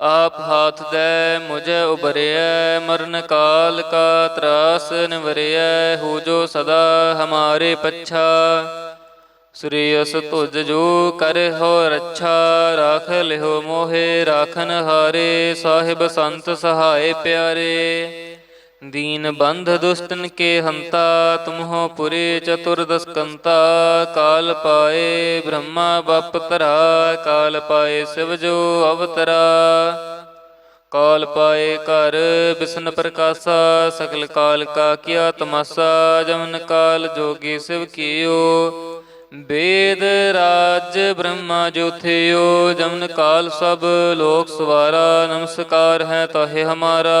ਆਪ ਹਾਥ ਦੇ ਮੁਝੇ ਉਬਰਿਐ ਮਰਨ ਕਾਲ ਕਾ ਤਰਾਸ ਨਿਵਰਿਐ, ਹੋ ਜੋ ਸਦਾ ਹਮਾਰੇ ਪੱਛਾ। ਸ੍ਰੀ ਅਸ ਤੁਜ ਜੋ ਕਰੇ ਹੋ ਰੱਛਾ, ਰਾਖ ਲਿਓ ਮੋਹਿ, ਰਾਖਨ ਹਾਰੇ, ਸਾਹਿਬ ਸੰਤ ਸਹਾਏ ਪਿਆਰੇ। ਦੀਨ ਬੰਧ ਦੁਸ਼ਟਨ ਕੇ ਹੰਤਾ, ਤੁਮਹੋ ਪੁਰੇ ਚਤੁਰਦਸ ਕੰਤਾ ਕਾਲ ਪਾਏ ਬ੍ਰਹਮਾ ਬਪ ਤਰਾ ਕਾਲ ਪਾਏ ਸਿਵ ਜੋ ਅਵਤਰਾ। ਕਾਲ ਪਾਏ ਘਰ ਬਿਸ਼ਨ ਪ੍ਰਕਾਸ਼ਾ ਸਕਲ ਕਾਲ ਕਾ ਕੀਆ ਤਮਾਸਾ, ਜਮਨ ਕਾਲ ਜੋਗੀ ਸਿਵ ਕੀਓ। ਵੇਦ ਰਾਜ ਬ੍ਰਹਮਾ ਜੋਥਿਓ, ਜਮਨ ਕਾਲ ਸਭ ਲੋਕ ਸਵਾਰਾ, ਨਮਸਕਾਰ ਹੈ ਤਾਹੇ ਹਮਾਰਾ।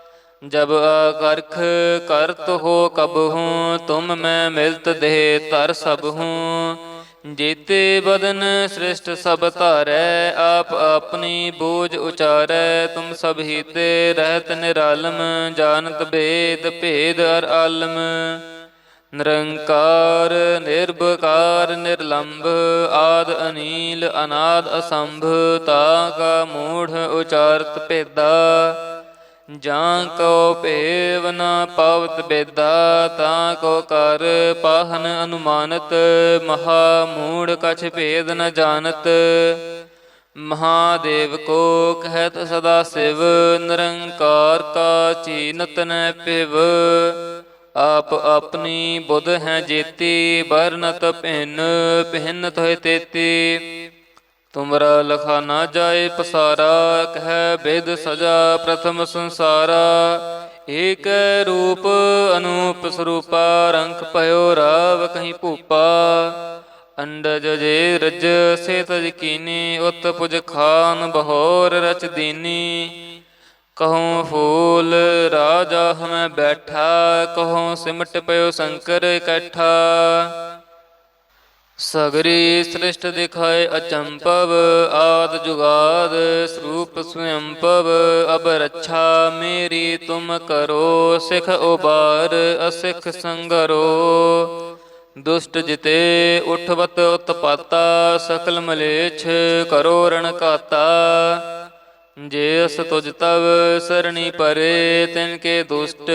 ਜਬ ਅਕਰਖ ਕਰਤ ਹੋ ਕਬ ਹੂੰ, ਤੁਮ ਮੈਂ ਮਿਲਤ ਦੇਹ ਧਰ ਸਭ ਹੂੰ। ਜੀਤੇ ਬਦਨ ਸ੍ਰਿਸ਼ਟ ਸਭ ਧਾਰੈ, ਆਪ ਆਪਣੀ ਬੋਝ ਉਚਾਰੈ। ਤੁਮ ਸਭ ਹੀਤੇ ਰਹਿਤ ਨਿਰਾਲਮ, ਜਾਣਤ ਭੇਦ ਭੇਦ ਅਰ ਆਲਮ। ਨਿਰੰਕਾਰ ਨਿਰਭਕਾਰ ਨਿਰਲੰਭ ਆਦ ਅਨੀਲ, ਅਨਾਦ ਅਸੰਭ, ਤਾ ਕਾ ਮੂੜ ਉਚਾਰਤ ਭੇਦਾ। ਜਾਂ ਕੋ ਭੇਵ ਨ ਪਾਵਤ ਬੇਦਾ, ਤਾਂ ਕੋ ਕਰ ਪਾਹਨ ਅਨੁਮਾਨਤ, ਮਹਾ ਮੂੜ ਕਛ ਭੇਦ ਨ ਜਾਣਤ। ਮਹਾਦੇਵ ਕੋ ਕਹਿਤ ਸਦਾ ਸਿਵ, ਨਿਰੰਕਾਰ ਕਾ ਚੀਨਤ ਨ ਪਿਵ ਆਪ ਆਪਣੀ ਬੁੱਧ ਹੈ ਜੇਤੀ ਬਰਨਤ ਭਿੰਨ ਭਿੰਨ ਤੋਇ ਤੇਤੀ। ਤੁਮਰਾ ਲਖਾ ਨਾ ਜਾਏ ਪਸਾਰਾ, ਕਹਿ ਬੇਦ ਸਜਾ ਪ੍ਰਥਮ ਸੰਸਾਰਾ। ਏਕ ਰੂਪ ਅਨੂਪ ਸਰੂਪਾ ਰੰਗ ਭਇਓ ਰਾਵ ਕਹੀਂ ਭੂਪਾ। ਅੰਡਜ ਜੇ ਰਜ ਸੇ ਤਜਕੀਨੀ ਉਤ ਪੁਜ ਖਾਨ ਬਹੋਰ ਰਚ ਦੀਨੀ। ਕਹਉ ਫੂਲ, ਰਾਜਾ ਹਮੈ ਬੈਠਾ, ਕਹਉ ਸਿਮਟ ਪਇਓ ਸ਼ੰਕਰ ਇਕੱਠਾ ਸਗਰੀ ਸ੍ਰਿਸ਼ਟ ਦਿਖਾਏ ਅਚੰਪਵ, ਆਦ ਜੁਗਾਦ ਸਰੂਪ ਸਵਯੰਪਵ ਅਬ ਰੱਛਾ ਮੇਰੀ ਤੁਮ ਕਰੋ, ਸਿਖ ਉਬਾਰ ਅਸਿਖ ਸੰਗਰੋ। ਦੁਸ਼ਟ ਜਿਤੇ ਉਠਵਤ ਉਤਪਾਤਾ, ਸਕਲ ਮਲੇਛ ਕਰੋ ਰਣ ਕਾਤਾ। ਜੇ ਅਸ ਤੁਜ ਤਵ ਸਰਣੀ ਪਰੇ, ਤਿਨ ਕੇ ਦੁਸ਼ਟ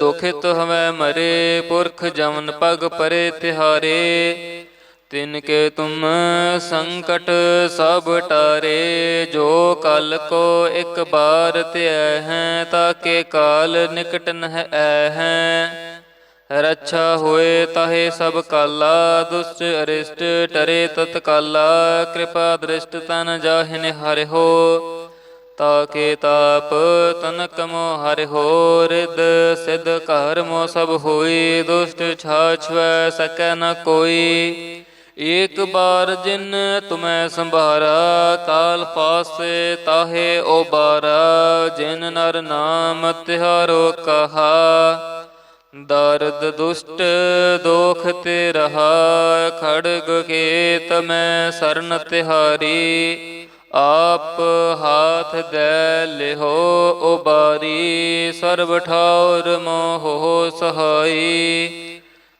ਦੁਖਿਤ ਹਵੈ ਮਰੇ, ਪੁਰਖ ਜਮਨ ਪਗ ਪਰੇ ਤਿਹਾਰੇ। ਤਿਨ ਕੇ ਤੁਮ ਸੰਕਟ ਸਭ ਟਾਰੇ, ਜੋ ਕਲ ਕੋ ਇੱਕ ਬਾਰ ਧਿਆ ਹੈ, ਤਾਕੇ ਕਾਲ ਨਿਕਟ ਨਹਿ ਐ ਹੈ। ਰੱਛਾ ਹੋਏ ਤਾਹੇ ਸਭ ਕਾਲਾ, ਦੁਸ਼ਟ ਅਰਿਸ਼ਟ ਟਰੇ ਤਤ ਕਾਲਾ ਕਿਰਪਾ ਦ੍ਰਿਸ਼ਟ ਤਨ ਜਾਹਿ ਨਿਹਾਰਿ ਹੋ। ਤਾਕੇ ਤਾਪ ਤਨਕ ਮੋ ਹਰਿ ਹੋ ਰਿਦ ਸਿਧ ਕਰਮੋ ਸਭ ਹੋਈ, ਦੁਸ਼ਟ ਛਾਛਵੈ ਸਕੈ ਨ ਕੋਈ। ਏਕ ਬਾਰ ਜਿਨ ਤੁਮੈ ਸੰਭਾਰਾ ਕਾਲ ਫਾਸੇ ਤਾਹੇ ਓਬਾਰਾ, ਜਿਨ ਨਰ ਨਾਮ ਤਿਹਾਰੋ ਕਹਾ। ਦਰਦ ਦੁਸ਼ਟ ਦੋਖ ਤੇ ਰਹਾ, ਖੜਗ ਕੇ ਮੈਂ ਸਰਨ ਤਿਹਾਰੀ। ਆਪ ਹਾਥ ਦੇ ਲਿਹੋ ਉਬਾਰੀ ਸਰਬ ਠਾਉਰ ਮੋਹ ਸਹਾਈ।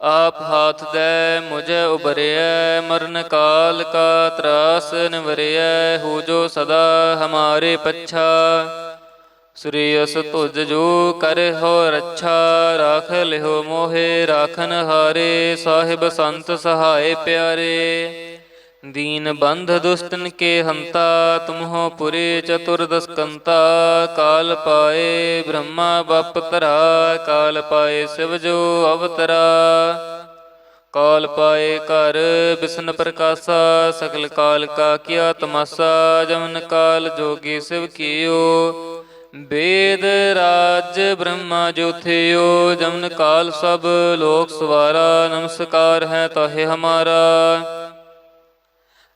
ਆਪ ਹਾਥ ਦੇ ਮੁਝੇ ਉਬਰਿਐ ਮਰਨ ਕਾਲ ਕਾ ਤਰਾਸ ਨਿਵਰਿਐ, ਹੋ ਜੋ ਸਦਾ ਹਮਾਰੇ ਪੱਛਾ। ਸ੍ਰੀ ਅਸ ਤੁਜ ਜੋ ਕਰ ਹੋ ਰੱਛਾ, ਰਾਖ ਲਿਓ ਮੋਹੇ, ਰਾਖਨ ਹਾਰੇ, ਸਾਹਿਬ ਸੰਤ ਸਹਾਏ ਪਿਆਰੇ। ਦੀਨ ਬੰਧ ਦੁਸ਼ਟਨ ਕੇ ਹੰਤਾ, ਤੁਮਹੋ ਪੁਰੇ ਚਤੁਰਦਸ ਕੰਤਾ ਕਾਲ ਪਾਏ ਬ੍ਰਹਮਾ ਬਪ ਤਰਾ ਕਾਲ ਪਾਏ ਸਿਵ ਜੋ ਅਵਤਰਾ। ਕਾਲ ਪਾਏ ਘਰ ਬਿਸ਼ਨ ਪ੍ਰਕਾਸ਼ਾ ਸਕਲ ਕਾਲ ਕਾ ਕੀਆ ਤਮਾਸਾ, ਜਮਨ ਕਾਲ ਜੋਗੀ ਸਿਵ ਕੀਓ। ਵੇਦ ਰਾਜ ਬ੍ਰਹਮਾ ਜੋਥਿਓ, ਜਮਨ ਕਾਲ ਸਭ ਲੋਕ ਸਵਾਰਾ, ਨਮਸਕਾਰ ਹੈ ਤਾਹੇ ਹਮਾਰਾ।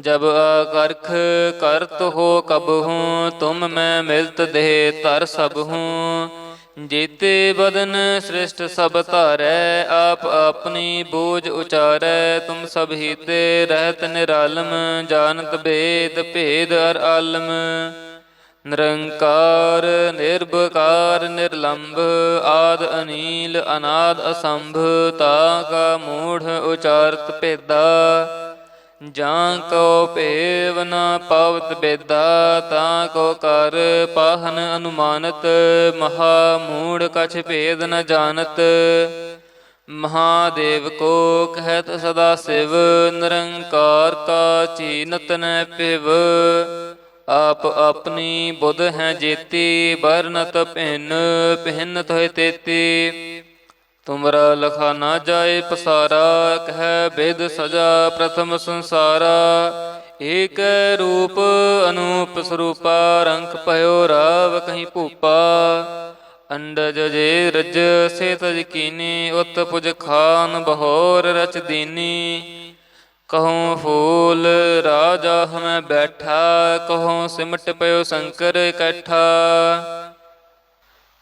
ਜਬ ਅਕਰਖ ਕਰਤ ਹੋ ਕਬ ਹੂੰ, ਤੁਮ ਮੈਂ ਮਿਲਤ ਦੇਹ ਧਰ ਸਭ ਹੂੰ। ਜੀਤੇ ਬਦਨ ਸ੍ਰਿਸ਼ਟ ਸਭ ਧਾਰੈ, ਆਪ ਆਪਣੀ ਬੋਝ ਉਚਾਰੈ। ਤੁਮ ਸਭ ਹੀਤੇ ਰਹਿਤ ਨਿਰਾਲਮ, ਜਾਣਤ ਭੇਦ ਭੇਦ ਅਰ ਆਲਮ। ਨਿਰੰਕਾਰ ਨਿਰਭਕਾਰ ਨਿਰਲੰਭ ਆਦ ਅਨੀਲ, ਅਨਾਦ ਅਸੰਭ, ਤਾ ਕਾ ਮੂੜ ਉਚਾਰਤ ਭੇਦਾ। ਜਾਂ ਕੋ ਭੇਵ ਨ ਪਾਵਤ ਬੇਦਾ, ਤਾਂ ਕੋ ਕਰ ਪਾਹਨ ਅਨੁਮਾਨਤ, ਮਹਾ ਮੂੜ ਕਛ ਭੇਦ ਨ ਜਾਣਤ। ਮਹਾਦੇਵ ਕੋ ਕਹਿਤ ਸਦਾ ਸਿਵ, ਨਿਰੰਕਾਰ ਕਾ ਚੀਨਤ ਨ ਪਿਵ ਆਪ ਆਪਣੀ ਬੁੱਧ ਹੈ ਜੇਤੀ ਬਰਨਤ ਭਿੰਨ ਭਿੰਨ ਤੋਇ ਤੇਤੀ। ਤੁਮਰਾ ਲਖਾ ਨਾ ਜਾਏ ਪਸਾਰਾ, ਕਹਿ ਬੇਦ ਸਜਾ ਪ੍ਰਥਮ ਸੰਸਾਰਾ। ਏਕ ਰੂਪ ਅਨੂਪ ਸਰੂਪਾ, ਰੰਖ ਭਇਓ ਰਾਵ ਕਹੀਂ ਭੂਪਾ। ਅੰਡਜ ਜੇ ਰਜ ਸੇ ਤਜ ਕੀਨੀ ਉਤ ਪੁਜ ਖਾਨ ਬਹੋਰ ਰਚ ਦੀਨੀ। ਕਹੂੰ ਫੂਲ, ਰਾਜਾ ਹਮੈ ਬੈਠਾ ਕਹੂੰ ਸਿਮਟ ਪਇਓ ਸ਼ੰਕਰ ਇਕੱਠਾ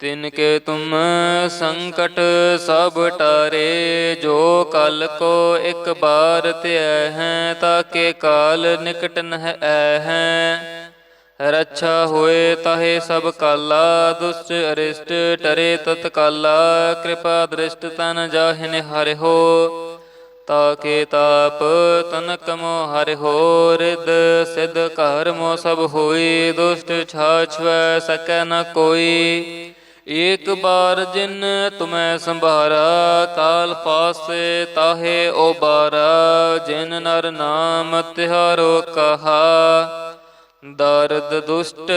ਤਿਨ ਕੇ ਤੁਮ ਸੰਕਟ ਸਭ ਟਾਰੇ, ਜੋ ਕਲ ਕੋ ਇੱਕ ਬਾਰ ਧਿਆ ਹੈ ਤਾਕੇ ਕਾਲ ਨਿਕਟ ਨਹਿ ਐ ਹੈ। ਰੱਛਾ ਹੋਏ ਤਾਹੇ ਸਭ ਕਾਲਾ, ਦੁਸ਼ਟ ਅਰਿਸ਼ਟ ਟਰੇ ਤਤ ਕਾਲਾ, ਕਿਰਪਾ ਦ੍ਰਿਸ਼ਟ ਤਨ ਜਾਹਿਨ ਹਰਿ ਹੋ। ਤਾਕੇ ਤਾਪ ਤਨ ਕਮੋ ਹਰਿ ਹੋ ਰਿਦ ਸਿਧ ਘਰ ਮੋ ਸਭ ਹੋਈ, ਦੁਸ਼ਟ ਛਾਛਵੈ ਸਕੈ ਨ ਕੋਈ। ਏਕ ਬਾਰ ਜਿਨ ਤੁਮੈ ਸੰਭਾਰਾ ਕਾਲ ਪਾਸੇ ਤਾਹੇ ਓਬਾਰਾ, ਜਿਨ ਨਰ ਨਾਮ ਤਿਹਾਰੋ ਕਹਾ। ਦਰਦ ਦੁਸ਼ਟ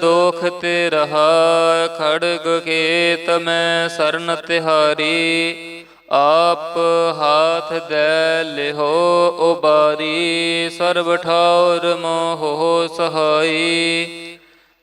ਦੋਖ ਤੇ ਰਹਾ, ਖੜਗ ਕੇਤ ਮੈਂ ਸਰਨ ਤਿਹਾਰੀ। ਆਪ ਹਾਥ ਦੇ ਲਿਹੋ ਉਬਾਰੀ ਸਰਬ ਠਾਉਰ ਮੋਹ ਸਹਾਈ।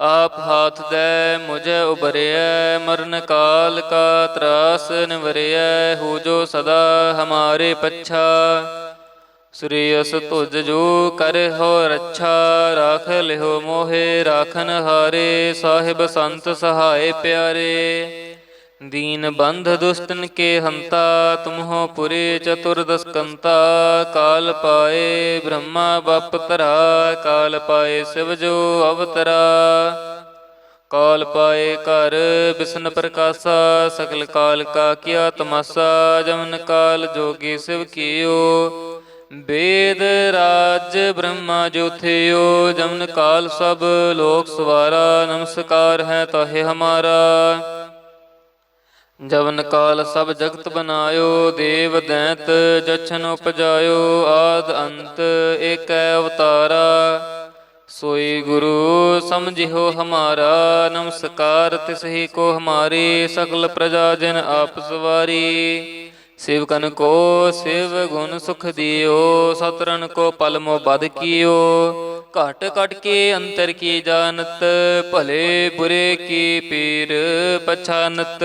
ਆਪ ਹਾਥ ਦੈ ਮੁਝੇ ਉਬਰਿਐ ਮਰਨ ਕਾਲ ਕਾ ਤਰਾਸ ਨਿਵਰਿਐ, ਹੋ ਜੋ ਸਦਾ ਹਮਾਰੇ ਪੱਛਾ। ਸ੍ਰੀ ਅਸ ਤੁਜ ਜੋ ਕਰੇ ਹੋ ਰੱਛਾ, ਰਾਖ ਲਿਓ ਮੋਹੇ, ਰਾਖਨ ਹਾਰੇ, ਸਾਹਿਬ ਸੰਤ ਸਹਾਏ ਪਿਆਰੇ। ਦੀਨ ਬੰਧ ਦੁਸ਼ਟਨ ਕੇ ਹੰਤਾ, ਤੁਮਹੋ ਪੁਰੇ ਚਤੁਰਦਸ ਕੰਤਾ ਕਾਲ ਪਾਏ ਬ੍ਰਹਮਾ ਬਪ ਤਰਾ ਕਾਲ ਪਾਏ ਸਿਵ ਜੋ ਅਵਤਰਾ। ਕਾਲ ਪਾਏ ਘਰ ਬਿਸ਼ਨ ਪ੍ਰਕਾਸ਼ਾ, ਸਗਲ ਕਾਲ ਕਾ ਕੀਆ ਤਮਾਸਾ, ਜਮਨ ਕਾਲ ਜੋਗੀ ਸਿਵ ਕੀਓ। ਵੇਦ ਰਾਜ ਬ੍ਰਹਮਾ ਜੋਥਿਓ ਜਮਨ ਕਾਲ ਸਭ ਲੋਕ ਸਵਾਰਾ, ਨਮਸਕਾਰ ਹੈ ਤਾਹੇ ਹਮਾਰਾ। ਜਵਨ ਕਾਲ ਸਭ ਜਗਤ ਬਨਾਇਓ ਦੇਵ ਦੈਂਤ ਜਛਨ ਉਪਜਾਇਓ, ਆਦ ਅੰਤ ਏਕੈ ਅਵਤਾਰਾ। ਸੋਈ ਗੁਰੂ ਸਮਝਿਓ ਹਮਾਰਾ, ਨਮਸਕਾਰ ਤਿਸਹੀ ਕੋ ਹਮਾਰੀ, ਸਗਲ ਪ੍ਰਜਾ ਜਨ ਆਪ ਸਵਾਰੀ। ਸੇਵਕਨ ਕੋ ਸੇਵ ਗੁਣ ਸੁਖ ਦਿਓ ਸਤਰਨ ਕੋ ਪਲਮੋ ਬਦ ਕੀਓ। ਘਟ ਘਟ ਕੇ ਅੰਤਰ ਕੀ ਜਾਣਤ, ਭਲੇ ਬੁਰੇ ਕੀ ਪੀਰ ਪਛਾਨਤ।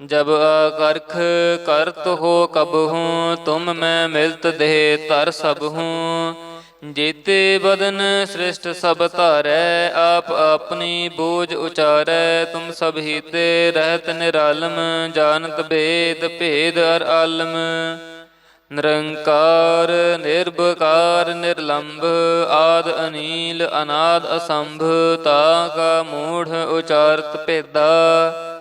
ਜਬ ਅਕਰਖ ਕਰਤ ਹੋ ਕਬਹੂ ਤੁਮ ਮੈਂ ਮਿਲਤ ਦੇ ਤਰ ਸਬਹੂ ਜੀਤੇ ਬਦਨ ਸ੍ਰਿਸ਼ਟ ਸਭ ਧਾਰੈ, ਆਪ ਆਪਣੀ ਬੋਝ ਉਚਾਰੈ। ਤੁਮ ਸਭ ਹੀਤੇ ਰਹਿਤ ਨਿਰਾਲਮ, ਜਾਣਤ ਭੇਦ ਭੇਦ ਅਰ ਆਲਮ। ਨਿਰੰਕਾਰ ਨਿਰਭਕਾਰ ਨਿਰਲੰਭ, ਆਦ ਅਨੀਲ, ਅਨਾਦ ਅਸੰਭ, ਤਾ ਕਾ ਮੂੜ ਉਚਾਰਤ ਭੇਦਾ।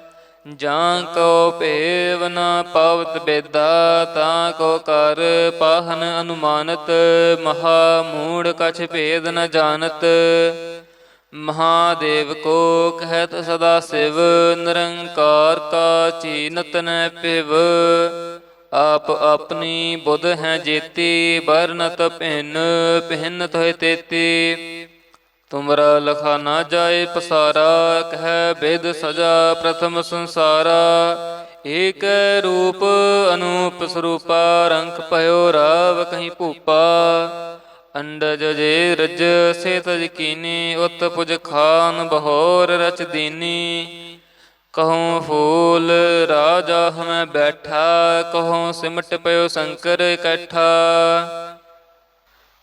ਜਾਂ ਕੋ ਭੇਵ ਨ ਪਾਵਤ ਬੇਦਾ, ਤਾਂ ਕੋ ਕਰ ਪਾਹਨ ਅਨੁਮਾਨਤ, ਮਹਾ ਮੂੜ ਕਛ ਭੇਦ ਨ ਜਾਣਤ। ਮਹਾਦੇਵ ਕੋ ਕਹਿਤ ਸਦਾ ਸਿਵ, ਨਿਰੰਕਾਰ ਕਾ ਚੀਨਤ ਨ ਪਿਵ ਆਪ ਆਪਣੀ ਬੁੱਧ ਹੈ ਜੇਤੀ ਬਰਨਤ ਭਿੰਨ ਭਿੰਨ ਤੋਇ ਤੇਤੀ। ਤੁਮਰਾ ਲਖਾ ਨਾ ਜਾਏ ਪਸਾਰਾ, ਕਹਿ ਬੇਦ ਸਜਾ ਪ੍ਰਥਮ ਸੰਸਾਰਾ। ਏਕ ਰੂਪ ਅਨੂਪ ਸਰੂਪਾ, ਰੰਖ ਭਇਓ ਰਾਵ ਕਹੀਂ ਭੂਪਾ। ਅੰਡਜ ਜੇ ਰਜ ਸੇ ਤਜ ਕੀਨੀ ਉਤ ਪੁਜ ਖਾਨ ਬਹੋਰ ਰਚ ਦੀਨੀ। ਕਹੂੰ ਫੂਲ ਰਾਜਾ ਹਮੈ ਬੈਠਾ ਕਹੂੰ ਸਿਮਟ ਪਇਓ ਸ਼ੰਕਰ ਇਕੱਠਾ।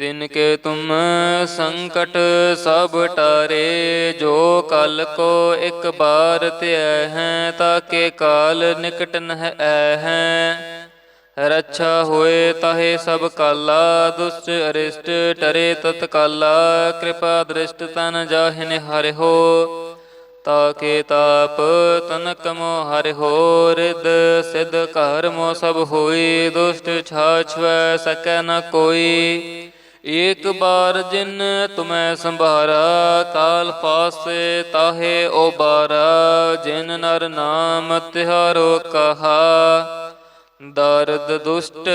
ਤਿਨ ਕੇ ਤੁਮ ਸੰਕਟ ਸਭ ਟਾਰੇ, ਜੋ ਕਲ ਕੋ ਇੱਕ ਬਾਰ ਧਿਐ ਹੈ ਤਾਕੇ ਕਾਲ ਨਿਕਟ ਨਹਿ ਐ ਹੈ। ਰੱਛਾ ਹੋਏ ਤਾਹੇ ਸਭ ਕਾਲਾ, ਦੁਸ਼ਟ ਅਰਿਸ਼ਟ ਟਰੇ ਤਤ ਕਾਲਾ, ਕਿਰਪਾ ਦ੍ਰਿਸ਼ਟ ਤਨ ਜਾਹਿ ਹਰਿ ਹੋ। ਤਾਕੇ ਤਾਪ ਤਨਕ ਮੋ ਹਰਿ ਹੋ ਰਿਦ ਸਿਧ ਘਰ ਸਭ ਹੋਈ, ਦੁਸ਼ਟ ਛਾਛਵੈ ਸਕੈ ਨ ਕੋਈ। ਏਕ ਬਾਰ ਜਿਨ ਤੁਮੈ ਸੰਭਾਰਾ ਕਾਲ ਪਾਸੇ ਤਾਹੇ ਉਬਾਰਾ ਜਿਨ ਨਰ ਨਾਮ ਤਿਹਾਰੋ ਕਹਾ। ਦਰਦ ਦੁਸ਼ਟ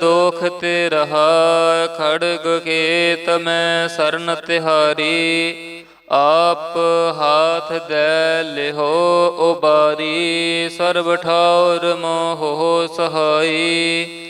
ਦੋਖ ਤੇ ਰਹਾ, ਖੜਗ ਕੇ ਮੈਂ ਸਰਨ ਤਿਹਾਰੀ। ਆਪ ਹਾਥ ਦੇ ਲਿਹੋ ਉਬਾਰੀ ਸਰਬ ਠਾਉਰ ਮੋਹ ਸਹਾਈ।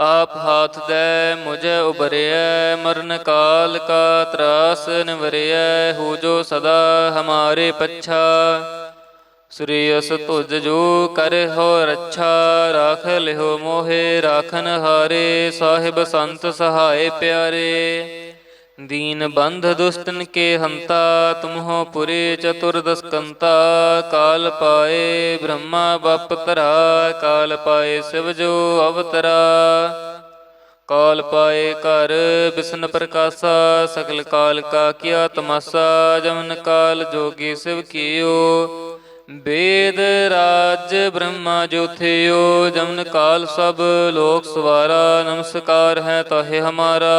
ਆਪ ਹਾਥ ਦੇ ਮੁਝੇ ਉਬਰਿਐ ਮਰਨ ਕਾਲ ਕਾ ਤਰਾਸ ਨਿਵਰਿਐ, ਹੋ ਜੋ ਸਦਾ ਹਮਾਰੇ ਪੱਛਾ। ਸ੍ਰੀ ਅਸ ਤੁਜ ਜੋ ਕਰ ਹੋ ਰੱਛਾ, ਰਾਖ ਲਿਓ ਮੋਹੇ, ਰਾਖਨ ਹਾਰੇ, ਸਾਹਿਬ ਸੰਤ ਸਹਾਏ ਪਿਆਰੇ। ਦੀਨ ਬੰਧ ਦੁਸ਼ਟਨ ਕੇ ਹੰਤਾ ਤੁਮਹੋ ਪੁਰੇ ਚਤੁਰਦਸ ਕੰਤਾ ਕਾਲ ਪਾਏ ਬ੍ਰਹਮਾ ਬਪ ਤਰਾ ਕਾਲ ਪਾਏ ਸਿਵ ਜੋ ਅਵਤਰਾ। ਕਾਲ ਪਾਏ ਘਰ ਬਿਸ਼ਨ ਪ੍ਰਕਾਸ਼ਾ ਸਕਲ ਕਾਲ ਕਾ ਕੀਆ ਤਮਾਸਾ। ਜਮਨ ਕਾਲ ਜੋਗੀ ਸਿਵ ਕੀਓ। ਵੇਦ ਰਾਜ ਬ੍ਰਹਮਾ ਜੋਥਿਓ ਜਮਨ ਕਾਲ ਸਭ ਲੋਕ ਸਵਾਰਾ। ਨਮਸਕਾਰ ਹੈ ਤਾਹੇ ਹਮਾਰਾ।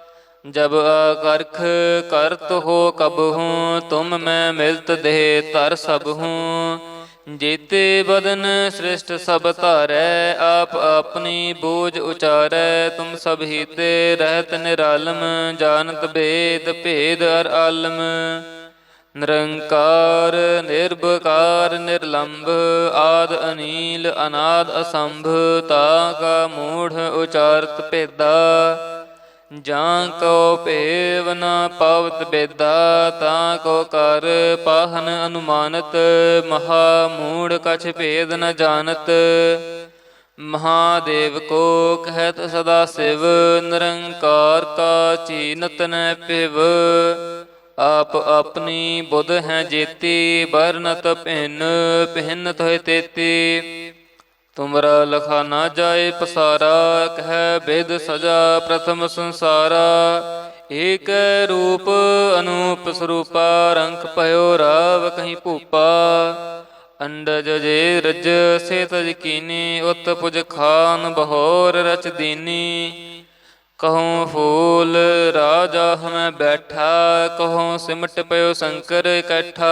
ਜਬ ਅਕਰਖ ਕਰਤ ਹੋ ਕਬ ਹੂੰ, ਤੁਮ ਮੈਂ ਮਿਲਤ ਦੇਹ ਧਰ ਸਭ ਹੂੰ। ਜੀਤੇ ਬਦਨ ਸ੍ਰਿਸ਼ਟ ਸਭ ਧਾਰੈ, ਆਪ ਆਪਣੀ ਬੋਝ ਉਚਾਰੈ। ਤੁਮ ਸਭ ਹੀਤੇ ਰਹਿਤ ਨਿਰਾਲਮ, ਜਾਣਤ ਭੇਦ ਭੇਦ ਅਰ ਆਲਮ। ਨਿਰੰਕਾਰ ਨਿਰਭਕਾਰ ਨਿਰਲੰਭ ਆਦ ਅਨੀਲ, ਅਨਾਦ ਅਸੰਭ, ਤਾ ਕਾ ਮੂੜ ਉਚਾਰਤ ਭੇਦਾ। ਜਾਂ ਕੋ ਭੇਵ ਨ ਪਵਤ ਬੇਦਾ, ਤਾਂ ਕੋ ਕਰ ਪਾਹਨ ਅਨੁਮਾਨਤ, ਮਹਾ ਮੂੜ ਕਛ ਭੇਦ ਨ ਜਾਣਤ। ਮਹਾਦੇਵ ਕੋ ਕਹਿਤ ਸਦਾ ਸਿਵ, ਨਿਰੰਕਾਰ ਕਾ ਚੀਨਤ ਨ ਪਿਵ ਆਪ ਆਪਣੀ ਬੁੱਧ ਹੈ ਜੇਤੀ ਬਰਨਤ ਭਿੰਨ ਭਿੰਨ ਤੋਇ ਤੇਤੀ। ਤੁਮਰਾ ਲਖਾ ਨਾ ਜਾਏ ਪਸਾਰਾ, ਕਹਿ ਬੇਦ ਸਜਾ ਪ੍ਰਥਮ ਸੰਸਾਰਾ। ਏਕ ਰੂਪ ਅਨੂਪ ਸਰੂਪਾ ਰੰਗ ਭਇਓ ਰਾਵ ਕਹੀਂ ਭੂਪਾ। ਅੰਡਜ ਜੇ ਰਜ ਸੇ ਤਜ ਕੀਨੀ, ਉਤ ਪੁਜ ਖਾਨ ਬਹੋਰ ਰਚ ਦੀਨੀ। ਕਹਉ ਫੂਲ ਰਾਜਾ ਹਮੈ ਬੈਠਾ, ਕਹਉ ਸਿਮਟ ਪਇਓ ਸ਼ੰਕਰ ਇਕੱਠਾ।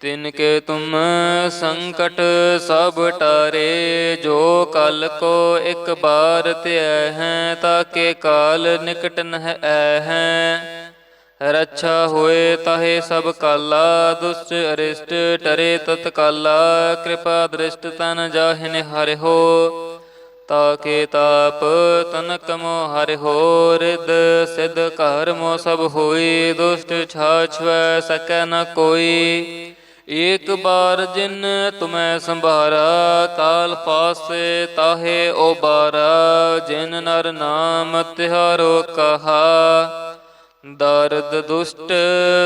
ਤਿਨ ਕੇ ਤੁਮ ਸੰਕਟ ਸਭ ਟਾਰੇ, ਜੋ ਕਲ ਕੋ ਇੱਕ ਬਾਰ ਧਿਆ ਹੈ ਤਾਕੇ ਕਾਲ ਨਿਕਟ ਨਹਿ ਐ ਹੈ। ਰੱਛਾ ਹੋਏ ਤਾਹੇ ਸਭ ਕਾਲਾ, ਦੁਸ਼ਟ ਅਰਿਸ਼ਟ ਟਰੇ ਤਤ ਕਾਲਾ ਕਿਰਪਾ ਦ੍ਰਿਸ਼ਟ ਤਨ ਜਾਹਿ ਨਿਹਾਰਿਓ ਤਾਕੇ ਤਾਪ ਤਨਕ ਮੋ ਹਰਿ ਹੋ ਰਿਦ ਸਿਧ ਘਰ ਸਭ ਹੋਈ, ਦੁਸ਼ਟ ਛਾਛਵੈ ਸਕੈ ਨ ਕੋਈ। ਏਕ ਬਾਰ ਜਿਨ ਤੁਮੈ ਸੰਭਾਰਾ, ਤਾਲ ਪਾਸੇ ਤਾਹੇ ਓਬਾਰਾ, ਜਿਨ ਨਰ ਨਾਮ ਤਿਹਾਰੋ ਕਹਾ, ਦਰਦ ਦੁਸ਼ਟ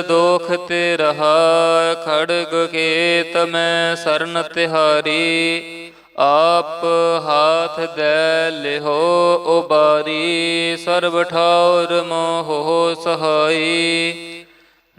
ਦੋਖ ਤੇ ਰਹਾ, ਖੜਗ ਕੇ ਮੈਂ ਸਰਨ ਤਿਹਾਰੀ, ਆਪ ਹਾਥ ਦੇ ਲਿਹੋ ਉਬਾਰੀ ਸਰਬ ਠਾਉਰ ਮੋਹ ਸਹਾਈ।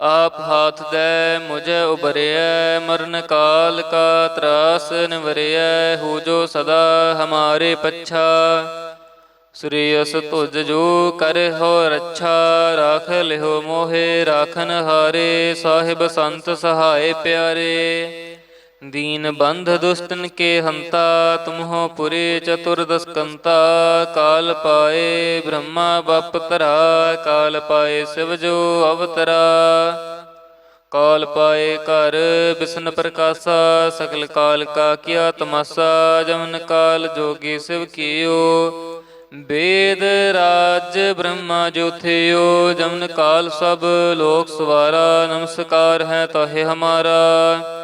ਆਪ ਹਾਥ ਦੇ ਮੁਝੇ ਉਬਰਿਐ ਮਰਨ ਕਾਲ ਕਾ ਤਰਾਸ ਨਿਵਰਿਐ, ਹੋ ਜੋ ਸਦਾ ਹਮਾਰੇ ਪੱਛਾ। ਸ੍ਰੀ ਅਸ ਤੁਜ ਜੋ ਕਰੇ ਹੋ ਰੱਛਾ, ਰਾਖ ਲਿਓ ਮੋਹੇ, ਰਾਖਨ ਹਾਰੇ, ਸਾਹਿਬ ਸੰਤ ਸਹਾਏ ਪਿਆਰੇ। ਦੀਨ ਬੰਧ ਦੁਸ਼ਟਨ ਕੇ ਹੰਤਾ, ਤੁਮਹੋ ਪੁਰੇ ਚਤੁਰਦਸ ਕੰਤਾ ਕਾਲ ਪਾਏ ਬ੍ਰਹਮਾ ਬਪ ਤਰਾ ਕਾਲ ਪਾਏ ਸਿਵ ਜੋ ਅਵਤਰਾ। ਕਾਲ ਪਾਏ ਘਰ ਬਿਸ਼ਨ ਪ੍ਰਕਾਸ਼ਾ ਸਕਲ ਕਾਲ ਕਾ ਕੀਆ ਤਮਾਸਾ, ਜਮਨ ਕਾਲ ਜੋਗੀ ਸਿਵ ਕੀਓ। ਵੇਦ ਰਾਜ ਬ੍ਰਹਮਾ ਜੋਥਿਓ, ਜਮਨ ਕਾਲ ਸਭ ਲੋਕ ਸਵਾਰਾ, ਨਮਸਕਾਰ ਹੈ ਤਾਹੇ ਹਮਾਰਾ।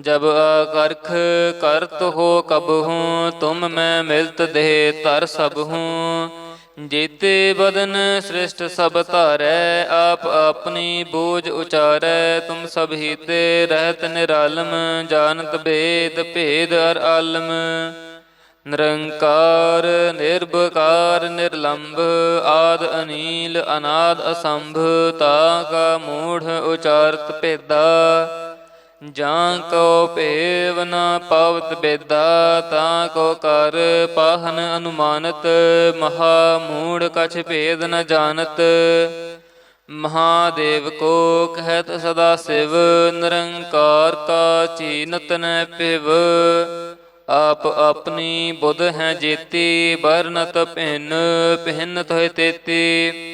ਜਬ ਅਕਰਖ ਕਰਤ ਹੋ ਕਬ ਹੂੰ, ਤੁਮ ਮੈਂ ਮਿਲਤ ਦੇਹ ਧਰ ਸਭ ਹੂੰ। ਜੀਤੇ ਬਦਨ ਸ੍ਰਿਸ਼ਟ ਸਭ ਧਾਰੈ, ਆਪ ਆਪਣੀ ਬੋਝ ਉਚਾਰੈ। ਤੁਮ ਸਭ ਹੀਤੇ ਰਹਿਤ ਨਿਰਾਲਮ, ਜਾਣਤ ਭੇਦ ਭੇਦ ਅਰ ਆਲਮ। ਨਿਰੰਕਾਰ ਨਿਰਭਕਾਰ ਨਿਰਲੰਭ ਆਦ ਅਨੀਲ, ਅਨਾਦ ਅਸੰਭ, ਤਾ ਕਾ ਮੂੜ ਉਚਾਰਤ ਭੇਦਾ। ਜਾਂ ਕੋ ਭੇਵ ਨ ਪਾਵਤ ਬੇਦਾ, ਤਾਂ ਕੋ ਕਰ ਪਾਹਨ ਅਨੁਮਾਨਤ, ਮਹਾ ਮੂੜ ਕਛ ਭੇਦ ਨ ਜਾਣਤ। ਮਹਾਦੇਵ ਕੋ ਕਹਿਤ ਸਦਾ ਸਿਵ, ਨਿਰੰਕਾਰ ਕਾ ਚੀਨਤ ਨ ਪਿਵ ਆਪ ਆਪਣੀ ਬੁੱਧ ਹੈ ਜੇਤੀ ਬਰਨਤ ਭਿੰਨ ਭਿੰਨ ਤੋਇ ਤੇਤੀ।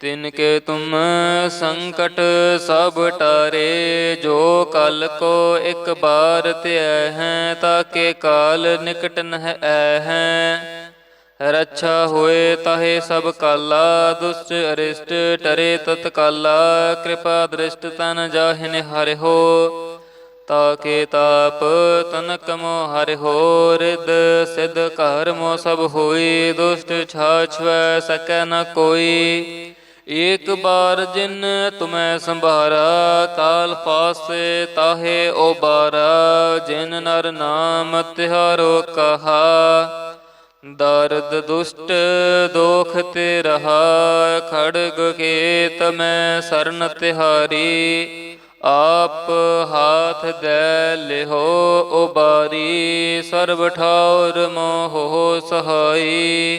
ਤਿਨ ਕੇ ਤੁਮ ਸੰਕਟ ਸਭ ਟਾਰੇ, ਜੋ ਕਲ ਕੋ ਇੱਕ ਬਾਰ ਧਿਆ ਹੈ, ਤਾਕੇ ਕਾਲ ਨਿਕਟ ਨਹਿ ਐ ਹੈ। ਰੱਛਾ ਹੋਏ ਤਾਹੇ ਸਭ ਕਾਲਾ, ਦੁਸ਼ਟ ਅਰਿਸ਼ਟ ਟਰੇ ਤਤਕਾਲਾ, ਕਿਰਪਾ ਦ੍ਰਿਸ਼ਟ ਤਨ ਜਾਹਿ ਹਰਿ ਹੋ। ਤਾਕੇ ਤਾਪ ਤਨਕ ਮੋ ਹਰਿ ਹੋ ਰਿਦ ਸਿਧ ਕਰਮੋ ਸਭ ਹੋਈ, ਦੁਸ਼ਟ ਛਾਛਵੈ ਸਕੈ ਨ ਕੋਈ। ਏਕ ਬਾਰ ਜਿਨ ਤੁਮੈ ਸੰਭਾਰਾ ਕਾਲ ਫਾਸੇ ਤਾਹੇ ਓਬਾਰਾ, ਜਿਨ ਨਰ ਨਾਮ ਤਿਹਾਰੋ ਕਹਾ। ਦਰਦ ਦੁਸ਼ਟ ਦੋਖ ਤੇ ਰਹਾ, ਖੜਗ ਕੇ ਤਮੈ ਸਰਨ ਤਿਹਾਰੀ। ਆਪ ਹਾਥ ਦੇ ਲਿਹੋ ਉਬਾਰੀ ਸਰਬ ਠੌਰ ਮੋਹ ਸਹਾਈ।